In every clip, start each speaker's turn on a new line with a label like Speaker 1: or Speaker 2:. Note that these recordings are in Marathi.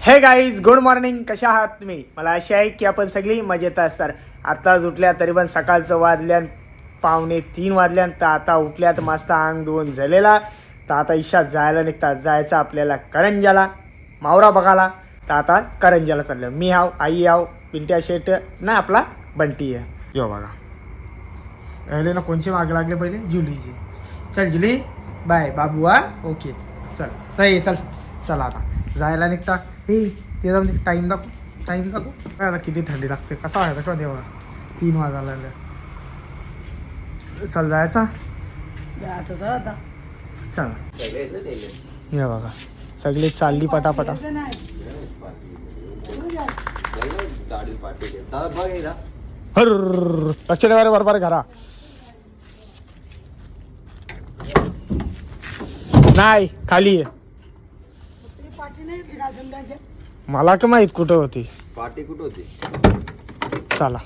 Speaker 1: हे गाईज गुड मॉर्निंग कशा आहात तुम्ही? मला अशी आहे की आपण सगळी मजेत असणार आता उठल्या तरी पण सकाळचं वाजल्यान पावणे तीन वाजल्यानंतर आता उठल्यात मस्त अंग दोन झालेला. तर आता इशात जायला निघतात. जायचं आपल्याला करंजाला मावरा बघायला तर आता करंजाला चाललं मी हाव आई हाव पिंट्या शेट ना आपला बंटी आहे. यो बघा. राहिले ना कोणचे माग लागले पहिले? जुलीचे. चल जुली. बाय बाबू हा? ओके. चल. चल चल. चला आता. जायला निघता. हे ते जाऊन टाईम दाखव. टाईम दाखव. काय किती थंडी लागते. कसा व्हायचा का तेव्हा तीन वाजायला चल जायचा? चल. हे बघा. सगळी चालली पटापटा. हर. लक्ष ठेवा रे बरोबर घरा. नाही खाली आहे मला का माहीत कुठं होती?
Speaker 2: पार्टी कुठं होती?
Speaker 1: चला.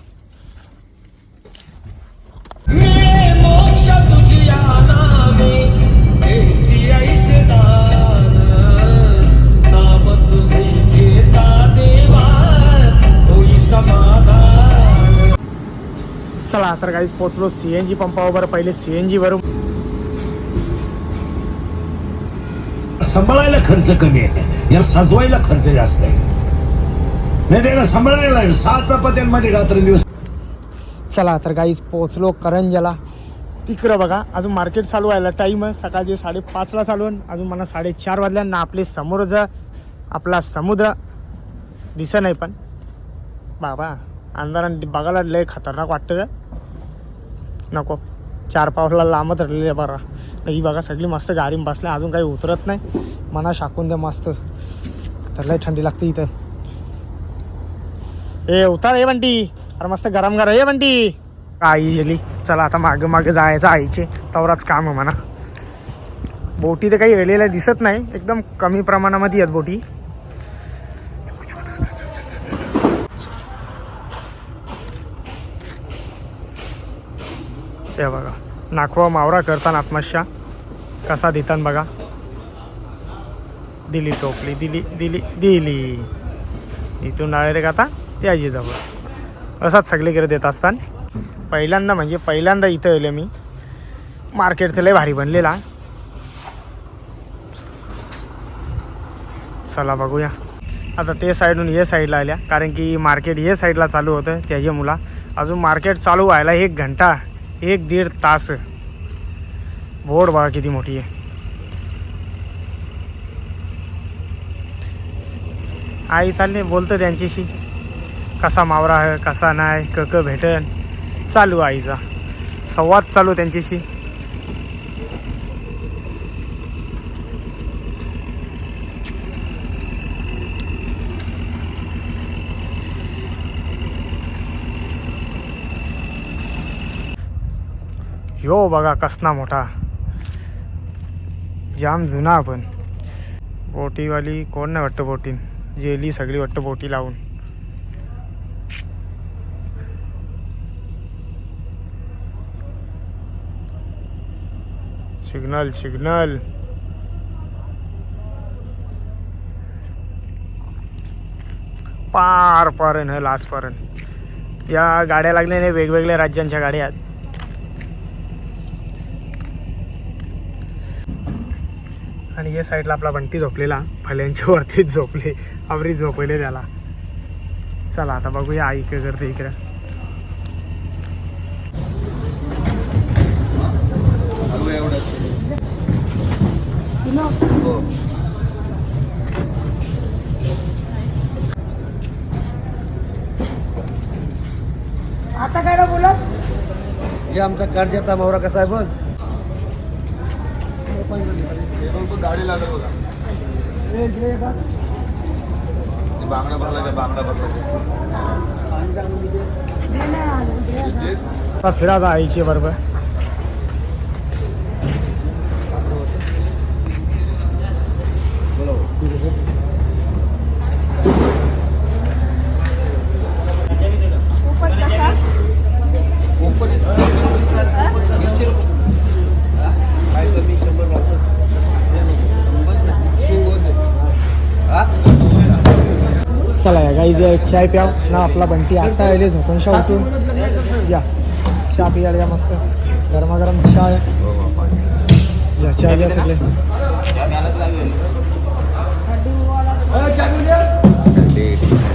Speaker 1: चला तर काहीच पोचलो सीएनजी पंपावर पहिले सीएनजी वरून.
Speaker 3: सांभाळायला खर्च कमी आहे. या सजवायला खर्च जास्त आहे. नाही त्याला सांभाळायला सहा चपात्यांमध्ये रात्रंदिवस.
Speaker 1: चला तर काहीच पोचलो करंजला. तिकडं बघा अजून मार्केट चालू व्हायला टाईम आहे. सकाळचे साडेपाचला चालू आहे. अजून मला साडेचार वाजल्यांना आपले समोर आपला समुद्र दिसत नाही पण. बाबा अंधारात बघायला लय खतरनाक वाटतं नको चार पावला लांबच राहिलेले बरा. ही बघा सगळी मस्त गाडी बसल्या अजून काही उतरत नाही. मना शाकून द्या मस्त. तर लय थंडी लागते इथं. ए उतार ए बंटी. अरे मस्त गरम गरम ए बंटी. आई गेली. चला आता मागे मागे जायचं आईचे. तवराच काम आहे म्हणा. बोटी तर काही रेलेल्या दिसत नाही. एकदम कमी प्रमाणामध्ये आहेत बोटी. ते बघा. नाखवा मावरा करताना आत्मशा कसा देतान बघा. दिली टोपली. दिली दिली दिली. इथून डायरेक्ट आता? यायची जवळ. असाच सगळीकडे देत असताना. पहिल्यांदा म्हणजे पहिल्यांदा इथं येले मी. मार्केट तर लय भारी बनलेला. चला बघूया. आता ते साईडून हे साईडला आल्या. कारण की मार्केट हे साईडला चालू होतं त्याच्या मुला अजून मार्केट चालू व्हायला एक घंटा एक दीड तास. बोर्ड बघा किती मोठी आहे. आई चालले बोलतं त्यांच्याशी. कसा मावरा आहे कसा नाही क क भेटन. चालू आईचा. संवाद चालू त्यांच्याशी. यो बघा कसना मोठा. जाम जुना आपण. बोटीवाली कोण नाही वाटतं बोटीन. जेली सगळी वाटतं बोटी लावून. सिग्नल सिग्नल पार पर्यंत हे लास्ट पर्यंत. या गाड्या लागल्याने वेगवेगळ्या राज्यांच्या गाड्या आहेत. आणि या साईडला आपला बंटी झोपलेला. फल्यांच्या वरतीच झोपले आवरी झोपले त्याला. चला आता बघूया आई काय करते इकडे.
Speaker 2: म्हणजे आमचा कर्जाचा मोहरा साहब आहे बघ गाडी लागत बघा बांगडा भरला बांगडा भरला
Speaker 1: फिरा आईचे बरोबर। बोला। चला या चाय प्या ना आपला बंटी आता आले झोपणशा उठून या चहा पिया या मस्त. गरमागरम चाय या. चाय घ्या सगळे. Thank you.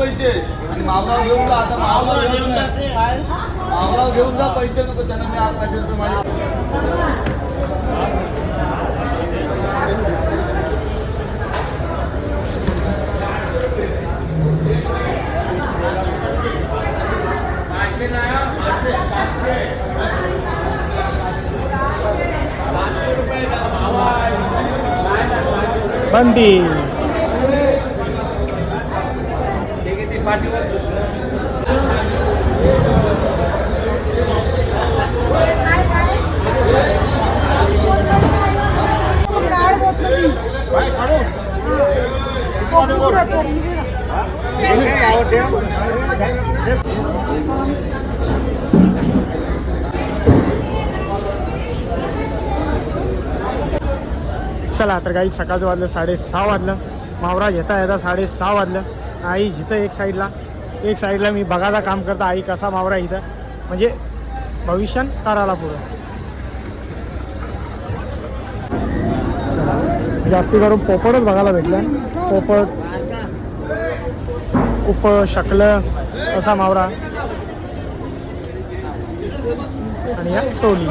Speaker 2: पैसे. आणि घेऊन जा आता मामला घेऊन जा. मामला घेऊन जा पैसे नको त्यांना मी अकराशे रुपये माझे
Speaker 4: काढ बोतलं ती. कोकणी पुढे, कोकणी दे ना.
Speaker 1: चला तर काही सकाळचं वाजलं साडेसहा वाजलं. मावरा घेता येता साडेसहा वाजलं. आई जिथं एक साईडला. एक साईडला मी बघायला काम करता. आई कसा मावरा इथं? म्हणजे भविष्यान ताराला पुढं. जास्ती करून पोपटच बघायला भेटलं. पोपट खूप शकलं असा मावरा. आणि या टोली.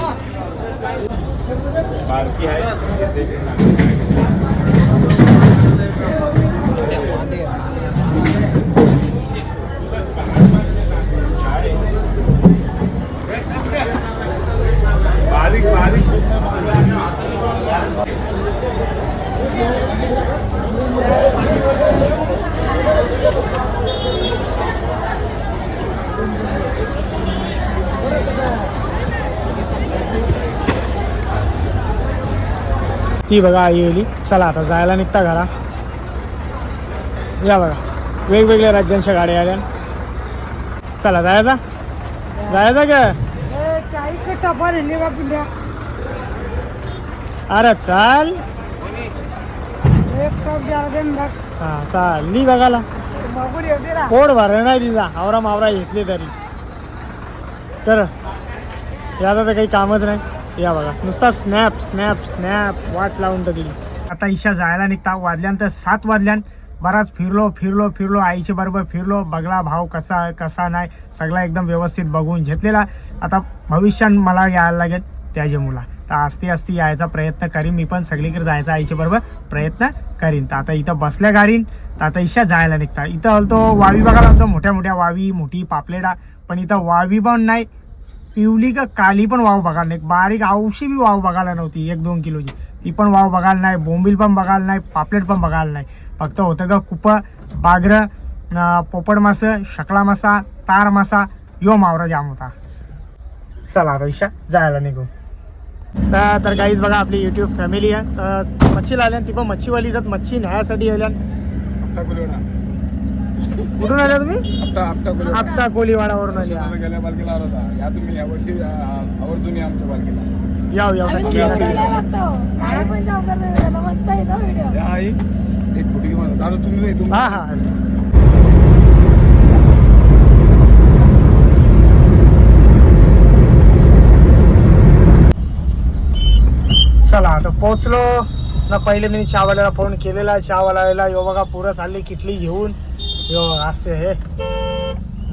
Speaker 1: ती बघा आई गेली. चला आता जायला निघता घरा. या बघा. वेगवेगळ्या राज्यांच्या गाड्या आल्या. चला जायचा? जायचा का? अरे चाल. हा चाल. नी बघाला पोट भर नाही तिचा. आवरा मावरा घेतली तरी. तर याचा तर काही कामच नाही. या बघा नुसता स्नॅप स्नॅप स्नॅप वाट लावून टाकली. आता ईशा जायला निघता वाजल्यानंतर सात वाजल्यान बराच फिरलो फिरलो फिरलो आईच्या बरोबर फिरलो बघला भाव कसा कसा नाही सगळा एकदम व्यवस्थित बघून घेतलेला. आता भविष्यात मला यायला लागेल त्याच्या मुला तर असती असती यायचा प्रयत्न करीन मी पण सगळीकडे जायचा आईच्या बरोबर प्रयत्न करीन. तर आता इथं बसल्या गाडीन तर आता इशा जायला निघता. इथं हलतो वावी बघायला होतो मोठ्या मोठ्या वावी मोठी पापलेडा. पण इथं वावी पण नाही पिवली का काली पण वाव बघायला नाही बारीक आवशी बी वाव बघायला नव्हती एक दोन किलोची. ती पण वाव बघायला नाही बोंबील पण बघायला नाही पापलेट पण बघायला नाही. फक्त होतं का कुप बागरं पोपड पोपट शकला मासा तार मासा यो मावरा जाम होता. चला आता जायला निघू. तर तर काहीच बघा आपली युट्यूब फॅमिली आहे. मच्छी लावल्या ती पण मच्छीवाली जात मच्छी न्यायासाठी आल्या कुठून आल्या तुम्ही? आपटा कोलीवाडावरून आल्या.
Speaker 2: गेल्या बालकीला आला होता. या तुम्ही यावर्षी आवर्जून या आमच्या बालकीला.
Speaker 1: याव याव.
Speaker 4: आम्ही
Speaker 1: नक्की
Speaker 4: पण जाऊ करतो व्हिडिओ. मस्त आहे तो व्हिडिओ.
Speaker 2: या आई एक फुटकी माझा दादा तुम्ही नाही तुम्ही.
Speaker 1: हा हा. चला आता पोहोचलो. ना पहिले मी चहावाल्याला फोन केलेला. चहावाल्याला यो बघा पुरं चालली किटली घेऊन. यो असे हे.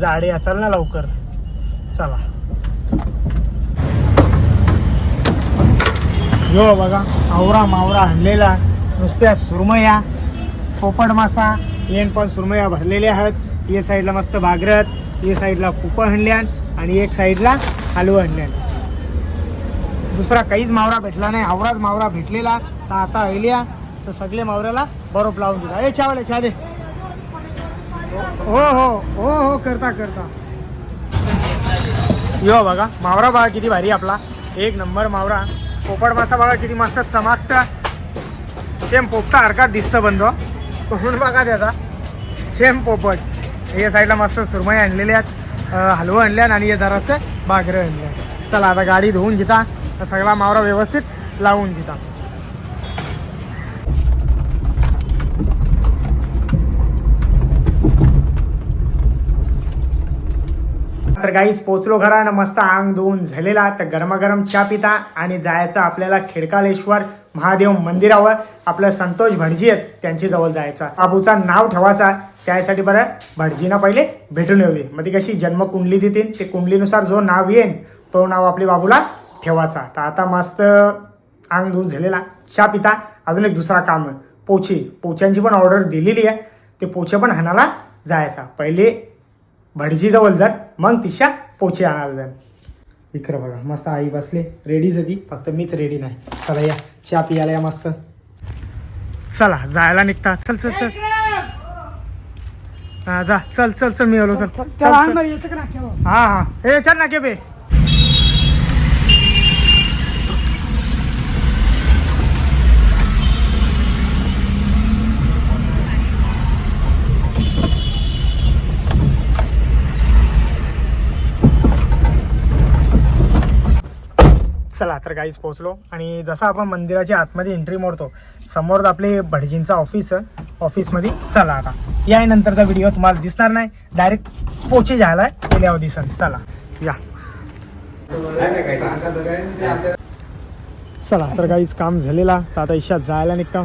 Speaker 1: झाडे चल ना लवकर. चला. यो बघा आवरा मावरा आणलेला नुसत्या सुरमया पोपट मासा येण पण सुरमया भरलेल्या आहेत. या साईडला मस्त बागरत या साईडला कुपं हणल्यान आणि एक साईडला आलू हणल्यान दुसरा काहीच मावरा भेटला नाही. आवराच मावरा भेटलेला. तर आता आयल्या तर सगळे मावऱ्याला बरोबर लावून दिला. ए चावले चहा हो हो हो हो करता करता. यो बघा मावरा बघा किती भारी आपला. एक नंबर मावरा. पोपट मासा बघा किती मस्त चमाकता. सेम पोपटा हरकत दिसतं बंद. म्हणून बघा त्याचा. सेम पोपट. या साईडला मस्त सुरमई आणलेले आहेत. हलवं आणल्या आणि हे जरासं बागरं आणले चला आता गाडी धुवून घेता. सगळा मावरा व्यवस्थित लावून घेता. तर गाईज पोचलो घरानं मस्त आंग धुवून झालेला तर गरमागरम चहा पिता आणि जायचं आपल्याला खेडकालेश्वर महादेव मंदिरावर. आपलं संतोष भटजी आहेत त्यांची जवळ जायचा. बाबूचा नाव ठेवायचा त्यासाठी बरं भटजीना पहिले भेटून येऊ दे मग ती कशी जन्मकुंडली देतील ते कुंडलीनुसार जो नाव येईन तो नाव आपली बाबूला ठेवायचा. तर आता मस्त आंग धुवून झालेला चहा पिता. अजून एक दुसरा काम आहे पोचे. पोच्यांची पण ऑर्डर दिलेली आहे ते पोचे पण हाणाला जायचा. पहिले भटजीजवळ जर मग तिच्या पोचे आणायला जाण इकडं बघा मस्त आई बसले. रेडीच ती. फक्त मीच रेडी नाही. चला या चहा पियाला या मस्त. चला जायला निघता. चल चल चल. हा जा. चल चल चल मी आलो चल. चल हा हा. हे चल ना के बे चला तर गाईच पोहोचलो. आणि जसं आपण मंदिराच्या आतमध्ये एंट्री मोडतो समोर आपले भटजींचा ऑफिस आहे ऑफिसमध्ये चला आता. या नंतरचा व्हिडिओ तुम्हाला दिसणार नाही. डायरेक्ट पोचे जायला गेल्यावर दिसन चला. या. चला तर काहीच काम झालेला. तर आता इशात जायला निघता.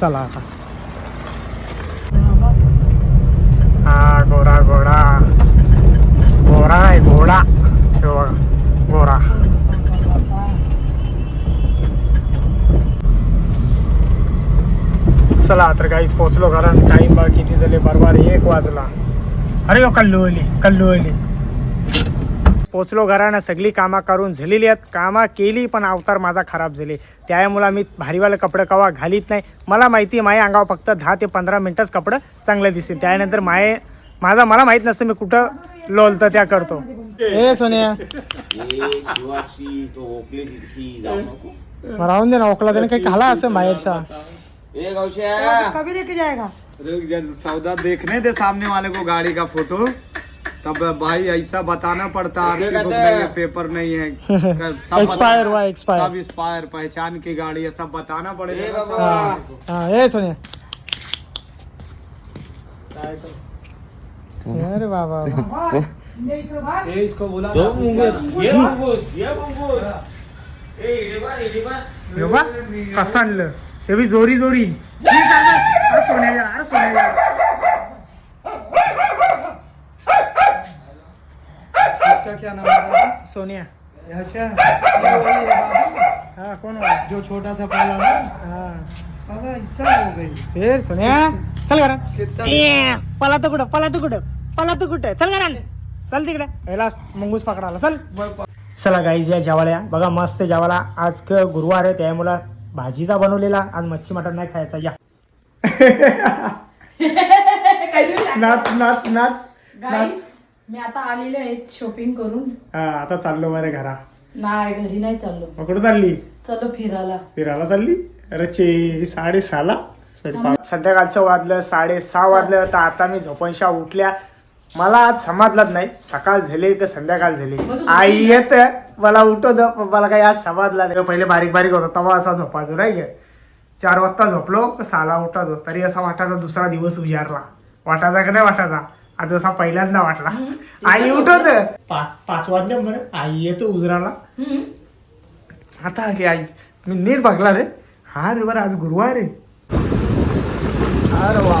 Speaker 1: चला आता. हा गोरा घोडा गोरा आहे घोडा बघा. चला तर काहीच पोचलो कारण टाईम बा किती झाले? बरोबर एक वाजला. अरे हो कल्लू आली कल्लू आली पोचलो घरानं सगळी कामं करून झालेली आहेत. कामं केली पण अवतार माझा खराब झाले. त्यामुळे मी भारीवाले कपडे कवा घालीत नाही. मला माहिती आहे माझ्या अंगावर फक्त दहा ते पंधरा मिनटंच कपडे चांगले दिसतील त्यानंतर माये माझा मला माहीत नसतं मी कुठं लोलतं त्या करतो. ए सोनिया. राहून दे ना ओकला त्याने काही खाला असं बाहेरचा
Speaker 2: ए गौश्या
Speaker 4: कभी लेके जाएगा?
Speaker 2: रुक जा सौदा देखने दे सामने वाले को गाड़ी का फोटो। तब भाई ऐसा बताना पड़ता आरसी बुक नहीं है पेपर नहीं है। कर- सब
Speaker 1: Expire
Speaker 2: बताना-
Speaker 1: हुआ, expire.
Speaker 2: सब एक्सपायर पहचान की गाड़ी है सब बताना पड़ेगा ना सब
Speaker 1: हा
Speaker 2: वाले को।
Speaker 1: हा ए सोनिया अरे बाबा
Speaker 2: ए, इसको बोला
Speaker 1: हे। बा कसं आणलं बी जोरी जोरी. अरे सोन्या अरे सोन्या
Speaker 5: इसका क्या नाम है?
Speaker 1: सोनिया.
Speaker 5: अच्छा. ये वही है बाबू।
Speaker 1: हा कोण हो?
Speaker 5: जो छोटा सा पाला ना।
Speaker 1: हा.
Speaker 5: साला हिस्सा हो गई।
Speaker 1: फेर सोन्या चल
Speaker 5: कितना
Speaker 1: पला तू कुठं पला तू कुठं पला तू कुठं? चल करा चल तिकडे. पहिला मंगूस पकडाला चल. चला गाईज या जेवायला या. बघा मस्त जेवायला आज क- गुरुवार आहे त्यामुळं भाजीचा बनवलेला आज मच्छी मटण नाही खायचा या. नाच नाच नाच
Speaker 6: गाईस मी आता आलेले आहेत शॉपिंंग करून.
Speaker 1: हा, आता चाललो बरं घरा.
Speaker 6: नाही घरी नाही चाललो.
Speaker 1: मग कुठं चालली?
Speaker 6: चलो फिरायला.
Speaker 1: फिरायला चालली? अरे चे साडे सहाला संध्याकाळचं वाजलं साडे सहा वाजलं तर आता मी झोपणशा उठल्या. मला आज समजलंच नाही सकाळ झाली का संध्याकाळ झाली. आई येत मला उठवत पण मला काही आज समजला नाही. पहिले बारीक बारीक होता तेव्हा असा झोपायचो नाही चार वाजता झोपलो का सहाला उठायचो तरी असा वाटायचा दुसरा दिवस उजारला. वाटायचा का नाही वाटायचा? आज असा पहिल्यांदा वाटला. आई उठवत. पाच वाजले बरं आई येतो उजराला. आता आली आई. मी नीट बघला रे. हा रे बरं आज गुरुवार आहे. अरे वा.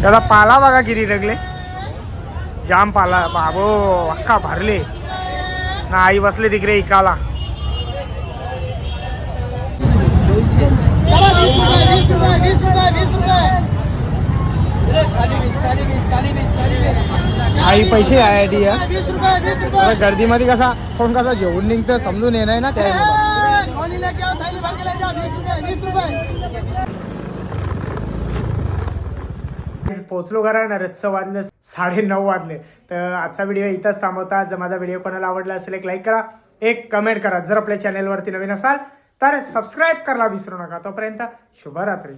Speaker 1: त्याला पाला बघा गिरी रगले. जाम पाला बाबो अख्खा भरले. ना आई बसले तिकडे इकाला. आई पैसे आहे आयडी गर्दीमध्ये कसा कोण कसा जेवून निघतं समजून येणार ना त्या पोहोचलो घरा ना रच्च वाजले साडे नऊ वाजले. तर आजचा व्हिडिओ इथंच थांबवता. जर माझा व्हिडिओ कोणाला आवडला असेल एक लाईक करा. एक कमेंट करा. जर आपल्या चॅनेलवरती नवीन असाल तर सबस्क्राईब करायला विसरू नका. तोपर्यंत शुभरात्री.